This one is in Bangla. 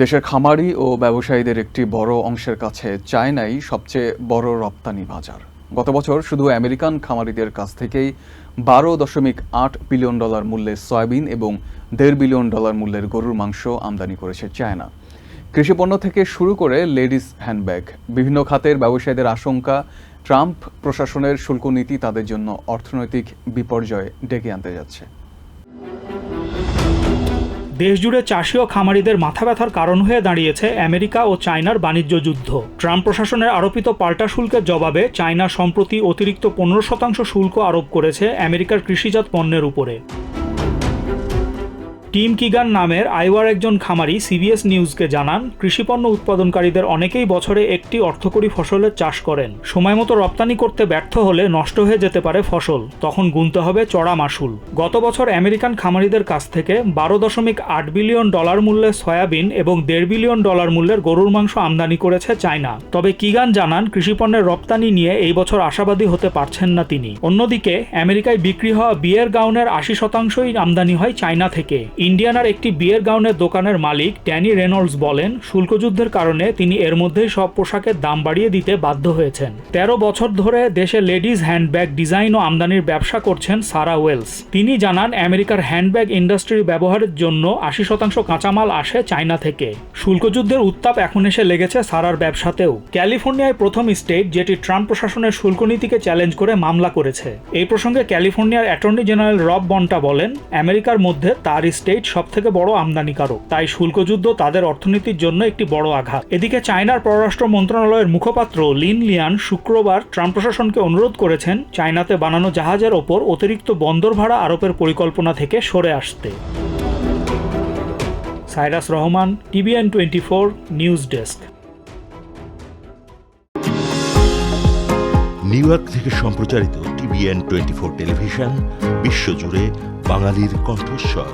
দেশের খামারি ও ব্যবসায়ীদের একটি বড় অংশের কাছে চায়নাই সবচেয়ে বড় রপ্তানি বাজার। গত বছর শুধু আমেরিকান খামারিদের কাছ থেকেই বারো দশমিক আট বিলিয়ন ডলার মূল্যের সয়াবিন এবং দেড় বিলিয়ন ডলার মূল্যের গরুর মাংস আমদানি করেছে চায়না। কৃষিপণ্য থেকে শুরু করে লেডিস হ্যান্ডব্যাগ, বিভিন্ন খাতের ব্যবসায়ীদের আশঙ্কা, ট্রাম্প প্রশাসনের শুল্ক নীতি তাদের জন্য অর্থনৈতিক বিপর্যয় ডেকে আনতে যাচ্ছে। দেশজুড়ে চাষি ও খামারিদের মাথা ব্যথার কারণ হয়ে দাঁড়িয়েছে আমেরিকা ও চায়নার বাণিজ্য যুদ্ধ। ট্রাম্প প্রশাসনের আরোপিত পাল্টা শুল্কের জবাবে চায়না সম্প্রতি অতিরিক্ত পনেরো শতাংশ শুল্ক আরোপ করেছে আমেরিকার কৃষিজাত পণ্যের উপরে। টিম কিগান নামের আইওয়ার একজন খামারি সিবিএস নিউজকে জানান, কৃষিপণ্য উৎপাদনকারীদের অনেকেই বছরে একটি অর্থকরী ফসলের চাষ করেন। সময়মতো রপ্তানি করতে ব্যর্থ হলে নষ্ট হয়ে যেতে পারে ফসল। তখন গুনতে হবে চড়া মাসুল। গত বছর আমেরিকান খামারিদের কাছ থেকে বারো দশমিক আট বিলিয়ন ডলার মূল্যের সয়াবিন এবং দেড় বিলিয়ন ডলার মূল্যের গরুর মাংস আমদানি করেছে চায়না। তবে কিগান জানান, কৃষিপণ্যের রপ্তানি নিয়ে এই বছর আশাবাদী হতে পারছেন না তিনি। অন্যদিকে, আমেরিকায় বিক্রি হওয়া বিয়ের গাউনের আশি শতাংশই আমদানি হয় চায়না থেকে। ইন্ডিয়ানার একটি বিয়ের গাউনের দোকানের মালিক ড্যানি রেনল্ডস বলেন, শুল্কযুদ্ধের কারণে তিনি এর মধ্যেই সব পোশাকের দাম বাড়িয়ে দিতে বাধ্য হয়েছেন। তেরো বছর ধরে দেশে লেডিজ হ্যান্ডব্যাগ ডিজাইন ও আমদানির ব্যবসা করছেন সারা ওয়েলস। তিনি জানান, আমেরিকার হ্যান্ডব্যাগ ইন্ডাস্ট্রির ব্যবহারের জন্য আশি শতাংশ কাঁচামাল আসে চায়না থেকে। শুল্কযুদ্ধের উত্তাপ এখন এসে লেগেছে সারার ব্যবসাতেও। ক্যালিফোর্নিয়ায় প্রথম স্টেট, যেটি ট্রাম্প প্রশাসনের শুল্ক নীতিকে চ্যালেঞ্জ করে মামলা করেছে। এই প্রসঙ্গে ক্যালিফোর্নিয়ার অ্যাটর্নি জেনারেল রব বন্টা বলেন, আমেরিকার মধ্যে তার স্টেট সব থেকে বড় আমদানিকারক। তাই শুল্কযুদ্ধ তাদের অর্থনীতির জন্য একটি বড় আঘাত। এদিকে চায়নার পররাষ্ট্র মন্ত্রণালয়ের মুখপাত্র লিন লিয়ান শুক্রবার ট্রাম্প প্রশাসনকে অনুরোধ করেছেন চায়নাতে বানানো জাহাজের ওপর অতিরিক্ত বন্দর ভাড়া আরোপের পরিকল্পনা থেকে সরে আসতে। Cyrus Rahman, TVN twenty four news desk. New York থেকে সম্প্রচারিত টিভিএন টোয়েন্টি ফোর টেলিভিশন, বিশ্বজুড়ে বাঙালির কণ্ঠস্বর।